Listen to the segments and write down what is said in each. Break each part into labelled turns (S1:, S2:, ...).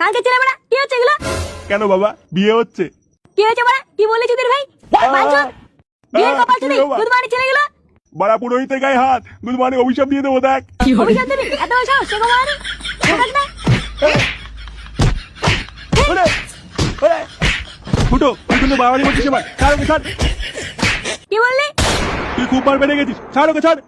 S1: কালকে ছেলে বেড়া কি হচ্ছে এগুলো?
S2: কেন বাবা? বিয়ে হচ্ছে।
S1: কি হয়েছে বাড়া? কি বললি চুদির ভাই? বিয়ের কপাল চুদি গুদমানি ছেলেগুলো?
S2: বাড়া পুরোহিতের গায়ে হাত গুলমানি অভিশাপ দিয়ে দেবো দেখ।
S1: অভিশাপ দিবি? এত সাহস সে
S2: ওরে। ফুটো তুই কিন্তু বাবারি করছিস এবার ছাড় ওকে ছাড়।
S1: কি বললি?
S2: তুই খুব বার বেড়ে গেছিস। ছাড় ওকে ছাড়।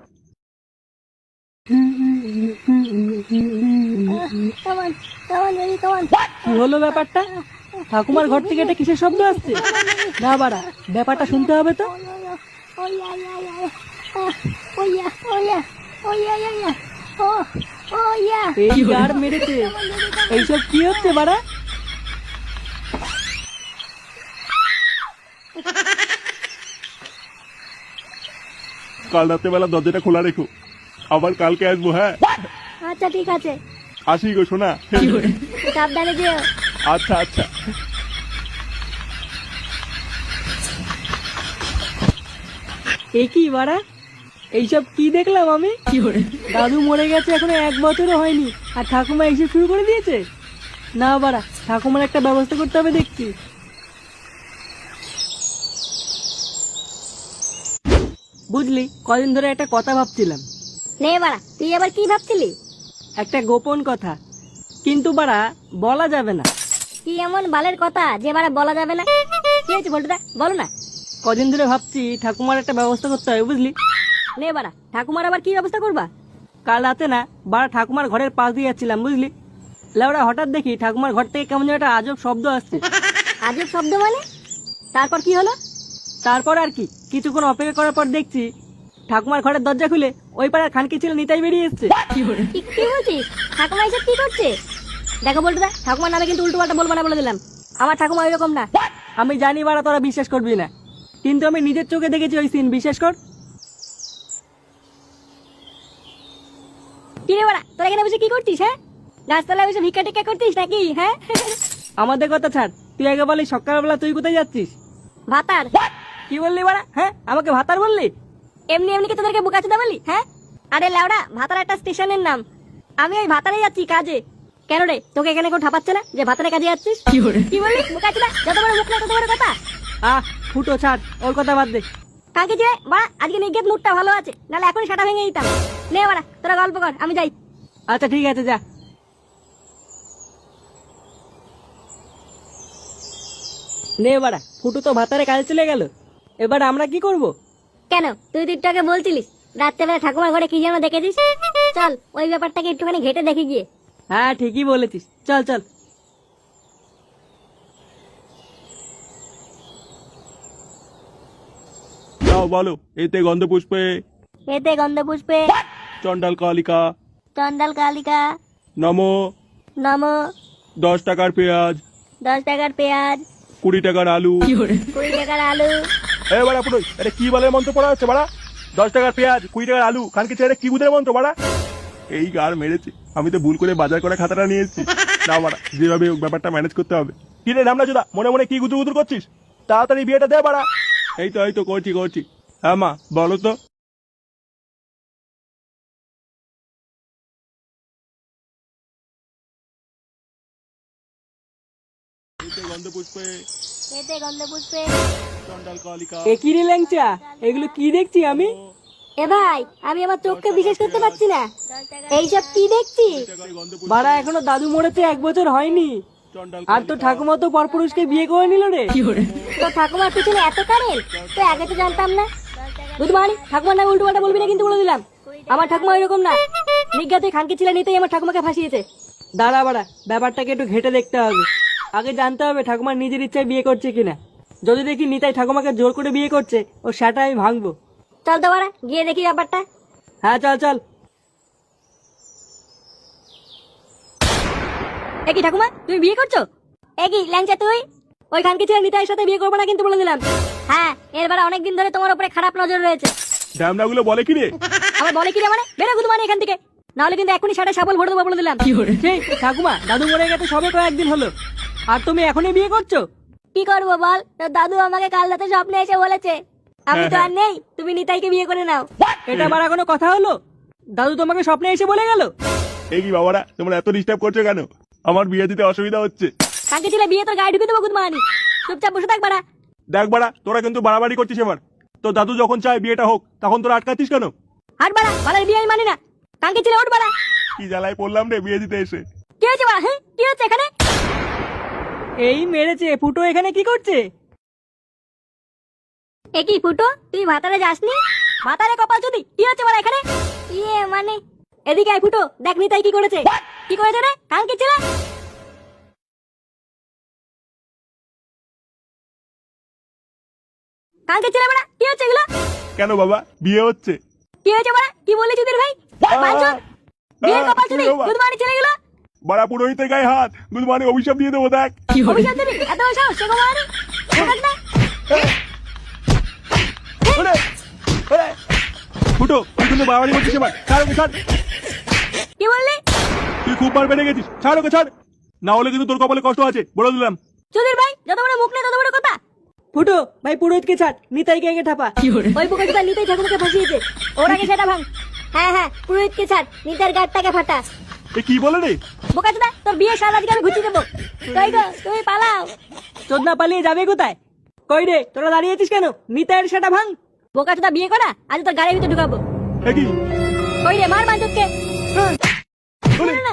S3: কি হলো ব্যাপারটা? ঠাকুমার ঘর থেকে এটা কিসের শব্দ আসছে? না বাড়া ব্যাপারটা শুনতে হবে তো।
S1: ওয়া ওয়া ওয়া ওয়া ও ও
S3: এই গার মেরেছে? এইসব কি হচ্ছে বাড়া?
S2: কাল রাত্রেবেলা দরজাটা খোলা রেখো। আবার কালকে আসব হ্যাঁ?
S1: আচ্ছা ঠিক আছে।
S2: আসি গো শোনা
S1: সাবধানে যেও।
S2: আচ্ছা আচ্ছা।
S3: এ কি বাড়া এইসব কি দেখলাম আমি? দাদু মরে গেছে এখনও এক বছরও হয়নি। আর ঠাকুমা এইসব শুরু করে দিয়েছে? না বাড়া ঠাকুমার একটা ব্যবস্থা করতে হবে দেখছি। বুঝলি কদিন ধরে একটা কথা ভাবছিলাম।
S1: নে বাড়া তুই আবার কি ভাবছিলি?
S3: একটা গোপন কথা। কিন্তু বাড়া বলা যাবে না।
S1: কি এমন বালের কথা যে বাড়া বলা যাবে না? কি হয়েছে বলটুদা? বলো না।
S3: কদিন ধরে ভাবছি ঠাকুমার একটা ব্যবস্থা করতে হবে বুঝলি?
S1: নে বাড়া ঠাকুমার আবার কি ব্যবস্থা করবা?
S3: কাল রাতে না বাড়া ঠাকুমার ঘরের পাশ দিয়ে যাচ্ছিলাম বুঝলি? লেওড়া হঠাৎ দেখি ঠাকুমার ঘর থেকে কেমন যেন একটা আজব শব্দ আসছে।
S1: আজব শব্দ মানে? তারপর কি হলো?
S3: তারপর আর কি কিছুক্ষণ অপেক্ষা করার পর দেখছি ঠাকুমার ঘরের দরজা খুলে ওই পাড়ার খানকি ছিল নিতাই বেরিয়ে এসছে।
S1: কি কি বলছিস ঠাকুমা এসব কি করছে? দেখো বলটুদা ঠাকুমার নামে কিন্তু উল্টো পাল্টা বলব না বলে দিলাম। আমার ঠাকুমা ওই রকম না
S3: আমি জানি বাড়া তোরা বিশ্বাস করবি না। কিন্তু আমি নিজের চোখে দেখেছি ওই সিন বিশ্বাস কর।
S1: কি রে বাড়া তোরা এখানে বসে কি করছিস হ্যাঁ? গাছতলায় বসে ভিক্ষা টিক্ষা করছিস নাকি হ্যাঁ?
S3: আমাদের কথা ছাড় তুই আগে বলি সকালবেলা তুই কোথায় যাচ্ছিস?
S1: ভাতার।
S3: কি বললি বাড়া হ্যাঁ? আমাকে ভাতার বললি?
S1: এমনি এমনি কি তোদেরকে বুকাচুদা বলি হ্যাঁ? আরে লাউডা ভাতার একটা স্টেশনের নাম। আমি ওই ভাতারে যাচ্ছি কাজে। কেন রে তোকে এখানে কেউ ঠাপাচ্ছে না যে ভাতারে কাজে যাচ্ছিস? কি বললি? বুকাচুদা যত বড় মুখ না তত বড় কথা।
S3: আহ ফুটো ছাড় ওর কথা বাদ দে।
S1: কাকে যে বাড়া আজকে নিগেত মুডটা ভালো আছে নাহলে এখনই সাটা ভেঙে দিতাম। নে বাড়া তোরা গল্প কর আমি যাই।
S3: আচ্ছা ঠিক আছে যা। নে বাড়া ফুটু তো ভাতারে কাজে চলে গেল। এবার আমরা কি করব?
S1: কেন? তুই তো একটু আগে বলছিলিস? রাত্রেবেলা ঠাকুমার ঘরে কি যেন দেখেছিস? চল ওই ব্যাপারটাকে একটুখানি ঘেটে দেখে গিয়ে।
S3: হ্যাঁ ঠিকই বলেছিস। চল চল।
S2: বলো এতে গন্ধ পুষ্পে
S1: এতে গন্ধ পুষ্পে
S2: চন্ডাল কালিকা।
S1: চন্দাল কালিকা।
S2: নমো।
S1: নম।
S2: দশ টাকার পেঁয়াজ।
S1: দশ টাকার পেঁয়াজ।
S2: কুড়ি টাকার আলু।
S1: কুড়ি টাকার আলু।
S2: এ বাড়া পুরো এটা কি বলে মন্ত্র পড়া হচ্ছে বাড়া? দশ টাকার পেঁয়াজ কুড়ি টাকার আলু কানকে ছেড়ে কি বুঝে মন্ত্র বাড়া? এই গার মেরেছে আমি তো ভুল করে বাজার করে খাতাটা নিয়ে এসেছি। না বাড়া যেভাবে ব্যাপারটা ম্যানেজ করতে হবে। কি রে নামনা চোদা মনে মনে কি গুদুর গুদুর করছিস? তাড়াতাড়ি বিয়েটা দে বাড়া। এই তো এই তো করছি করছি। হ্যাঁ মা বলো তো। গন্ধ পুষ্পে।
S1: গন্ধ পুষ্পে।
S2: চন্ডাল কালিকা
S3: রে ল্যাংচা? এগুলো কি দেখছি আমি?
S1: এ ভাই আমি আমার চোখকে বিশ্বাস করতে পারছি না। এইসব কি দেখছি?
S3: বাড়া এখনও দাদু মরেছে এক বছর হয়নি। আর তো ঠাকুমা তো পরপুরুষকে বিয়ে করে নিল রে।
S1: তো ঠাকুমার পিছনে এত কারেন্ট তো আগে তো জানতাম না। বুধবাড়ি ঠাকুমার নামে উল্টো পাল্টা বলবি না কিন্তু বলে দিলাম। আমার ঠাকুমা এরকম না। নিজ্ঞাতে খানকে ছিল নিতেই আমার ঠাকুমাকে ফাঁসিয়েছে।
S3: দাঁড়া বাড়া ব্যাপারটাকে একটু ঘেটে দেখতে হবে। আগে জানতে হবে ঠাকুমার নিজের ইচ্ছায় বিয়ে করছে কিনা। যদি দেখি নিতাই ঠাকুমাকে জোর করে বিয়ে করছে ও সেটা আমি ভাঙবো।
S1: চল তো বাড়া গিয়ে দেখি ব্যাপারটা।
S3: হ্যাঁ চল চল।
S1: এ কি ঠাকুমা তুমি বিয়ে করছ? এ কি ল্যাংচা তুই? নিতাইয়ের সাথে বিয়ে করব না কিন্তু বলে দিলাম। হ্যাঁ এরবার অনেকদিন ধরে তোমার উপরে খারাপ নজর রয়েছে।
S2: ড্যামনাগুলো বলে কি রে?
S1: আবার বলে কি রে মানে? বেরো গুদু মানে এখান থেকে। নাহলে কিন্তু এখনই সাটা সাবল ভরে দেবো বলে দিলাম।
S3: ঠাকুমা দাদু মরে গেছে সবে কয়েকদিন হলো। আর তুমি এখনই বিয়ে করছ?
S1: কি করব বল? তোর দাদু আমাকে কাল রাতে স্বপ্নে এসে বলেছে। আমি তো আর নেই তুমি নিতাইকে বিয়ে করে নাও।
S3: এটা আবার কোনো কথা হলো? দাদু তোমাকে স্বপ্নে এসে বলে গেল?
S2: এই কি বাবারা তোমরা এত ডিস্টার্ব করছ কেন? আমার বিয়ে দিতে অসুবিধা হচ্ছে।
S1: কাকে ছেলে বিয়ে তোর গায়ে ঢুকে দেবো গুদমানি চুপচাপ বসে থাক বাড়া।
S2: দেখ বাড়া তোরা কিন্তু বাড়াবাড়ি করছিস এবার। তো দাদু যখন চায় বিয়েটা হোক তখন তোরা আটকাচ্ছিস কেন?
S1: হাট বাড়া বাড়ার বিয়ে আমি মানি না। কাকে ছেলে ওঠ বাড়া।
S2: কি জ্বালায় পড়লাম রে বিয়ে দিতে এসে।
S1: কি হয়েছে বাড়া হ্যাঁ? কি হচ্ছে এখানে?
S3: এই মেরেছে ফুটো এখানে কি করছে?
S1: এ কি ফুটো তুই ভাতারে যাসনি? ভাতারে কপাল চুদি কি হচ্ছে বাড়া এখানে? ইয়ে মানে? এদিকে আয় ফুটো দেখ নিতাই কি করেছে। কি করেছে রে? কালকে ছেলে? কালকে ছেলে বাড়া কি হচ্ছে এগুলো?
S2: কেন বাবা? বিয়ে হচ্ছে।
S1: কি হয়েছে বাড়া কি বললি চুদির ভাই? বাঞ্চন বিয়ের কপাল চুদি
S2: কি বাবা?
S1: গুদমানি ছেলেগুলো?
S2: বাড়া পুরোহিতের গায়ে হাত গুড মানে অভিশাপ দিয়ে দেবো দেখ।
S1: অভিশাপ দিবি? এত সাহস সে গোমানি না।
S2: ফুটো তুই কিন্তু বাড়াবাড়ি করছিস এবার। ছাড় ওকে ছাড়।
S1: কি বললি?
S2: তুই খুব বার বেড়ে গেছিস। ছাড় ওকে ছাড়। না হলে কিন্তু তোর কপালে কষ্ট আছে বলে দিলাম।
S1: চুদির ভাই যত বড় মুখ নেই তত বড় কথা।
S3: ফুটো ভাই পুরোহিতকে ছাড়। ঠাপা।
S1: ওই নিতেই ঠাকুরকে ফাঁসিয়েছে ওর আগে সেটা ভাঙ। হ্যাঁ হ্যাঁ পুরোহিতকে ছাড়। নিতের গাড়টাকে ফাটা।
S2: এ কি বলে রে?
S1: বোকা চোদা তোর বিয়ে সারা আজকে আমি ঘুচিয়ে দেবো কই গো তুমি পালাও।
S3: চোদনা পালিয়ে যাবে কোথায়? কই রে তোরা দাঁড়িয়ে আছিস কেন? নিতাইয়ের সেটা ভাঙ।
S1: বোকা চোদা বিয়ে করা? আজ তোর গাড়ির ভিতরে ঢুকাবো।
S2: এ কি?
S1: কই রে মার বাঞ্চতকে
S2: কি
S1: না